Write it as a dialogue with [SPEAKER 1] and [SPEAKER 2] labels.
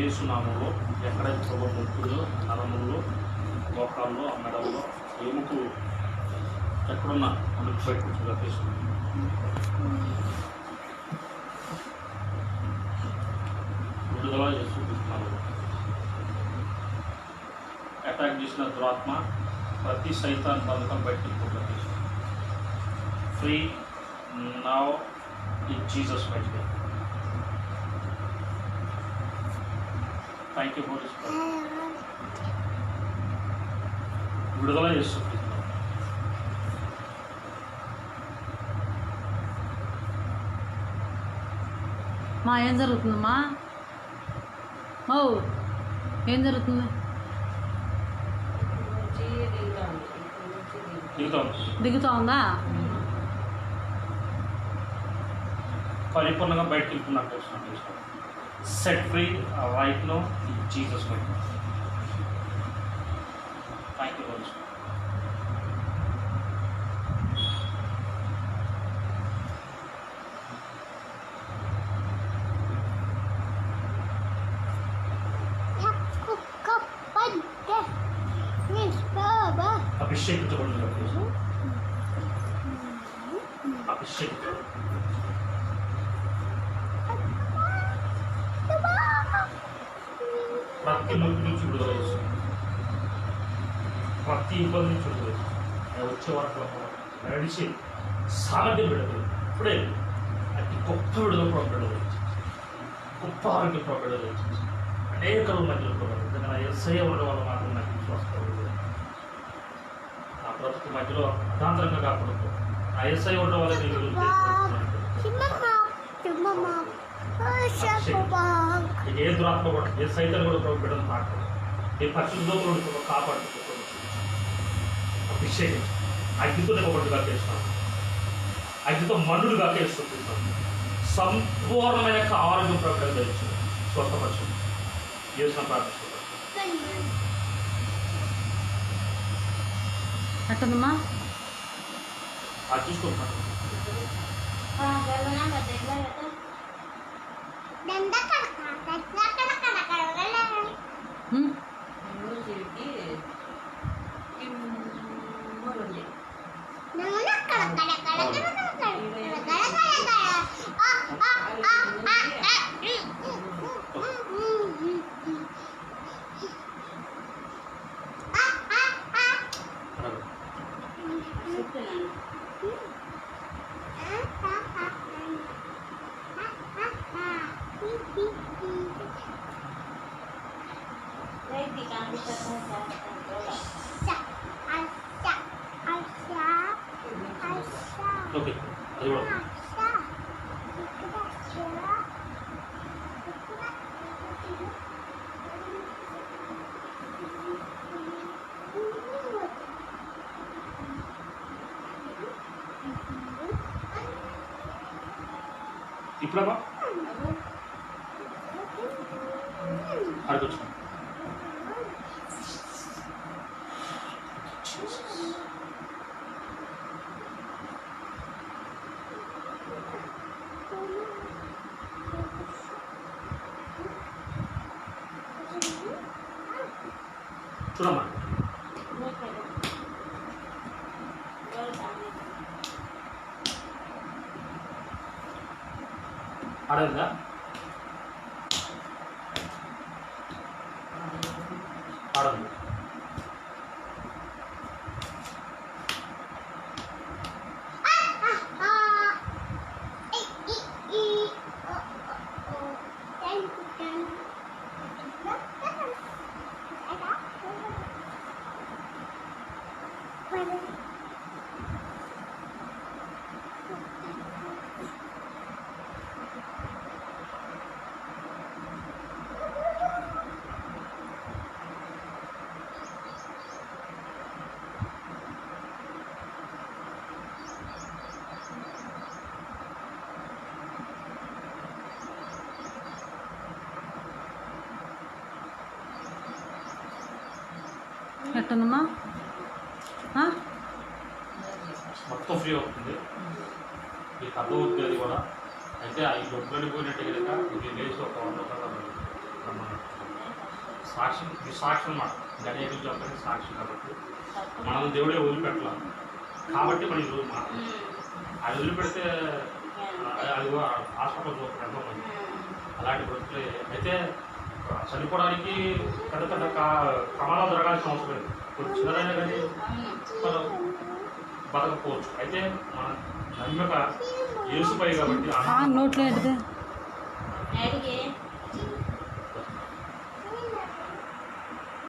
[SPEAKER 1] ఏసునామంలో ఎక్కడ ప్రభు ముక్కుల్లో నరముల్లో మోకాల్లో మెడల్లో ఎముకు ఎక్కడున్నా మనకు బయట కూర్చోగా తీసుకున్నాం విడుదల చేసుకుంటున్నారు అటాక్ చేసిన దురాత్మ ప్రతి సైతాన్ బంధకం బయటకు పోతుంది. Free now in Jesus might thank you holy విడుదల చేస్తుంది.
[SPEAKER 2] మా ఏం జరుగుతుందమ్మా ఓ ఏం జరుగుతుంది?
[SPEAKER 1] దిగుతాం.
[SPEAKER 2] దిగుతా ఉందా?
[SPEAKER 1] పరిపూర్ణంగా బయటకు వెళ్తున్నట్టు set free uh, right now in Jesus' name. Thank you, Lord. ಅಭಿಷೇಕ ತಗೊಂಡಿಲ್ಲ నొప్పి నుంచి విడుదల చేస్తుంది ప్రతి ఇబ్బంది నుంచి విడుదల వచ్చే వరకు నడిచి సాగటి విడుదల ఇప్పుడే అతి గొప్ప విడుదల కూడా విడుదల గొప్ప ఆరోగ్యం కూడా విడుదల అనేక మధ్యలో కూడా ఎందుకంటే ఎస్ఐ ఉండడం వల్ల మాత్రం నాకు విశ్వాసం ఆ నా బ్రతుకు మధ్యలో అర్థాంతరంగా కాకూడదు ఆ ఎస్ఐ ఉండడం వల్ల నేను విడుదల ఏ దురాత్మ కూడా ఏ సైతం కూడా ప్రభు బిడ్డను తాకదు ఏ పరిశుద్ధంలో కూడా కాపాడుతుంది అభిషేకం అగ్నితో ఒకటిగా చేస్తాను అగ్నితో మనుడుగా చేస్తుంది సంపూర్ణమైన యొక్క ఆరోగ్యం ప్రకటన తెలుసు స్వస్థపరచు చేసిన అది చూసుకుంటాను
[SPEAKER 2] 等等，等等，等等。
[SPEAKER 1] ఓకే అది కూడా ఇప్పుడమ్మా చూడమ్మా అడగదా ఆడదు
[SPEAKER 2] ఎట్టుందమ్మా ఆ?
[SPEAKER 1] మొత్తం ఫ్రీ అవుతుంది ఈ కథ ఉద్యోగి కూడా అయితే ఈ డబ్బులు పోయినట్టు కనుక ఇది లేచి ఒక వంద సాక్షి ఇది సాక్షి అన్నమాట. గణేష్ చెప్పడానికి సాక్షి కాబట్టి మనం దేవుడే వదిలిపెట్టాల. కాబట్టి మనం ఈరోజు మాట అది వదిలిపెడితే అది హాస్పిటల్ ఎంతో మంది అలాంటి బ్రతుకులే అయితే చనిపోవడానికి పెద్ద పెద్ద కా- ప్రమాదాలు జరగాల్సిన అవసరం లేదు. కొంచెం చిన్నదైనా కానీ మనం బతకపోవచ్చు. అయితే మన నమ్మక యేసుపై కాబట్టి
[SPEAKER 2] ఆ, నోట్లో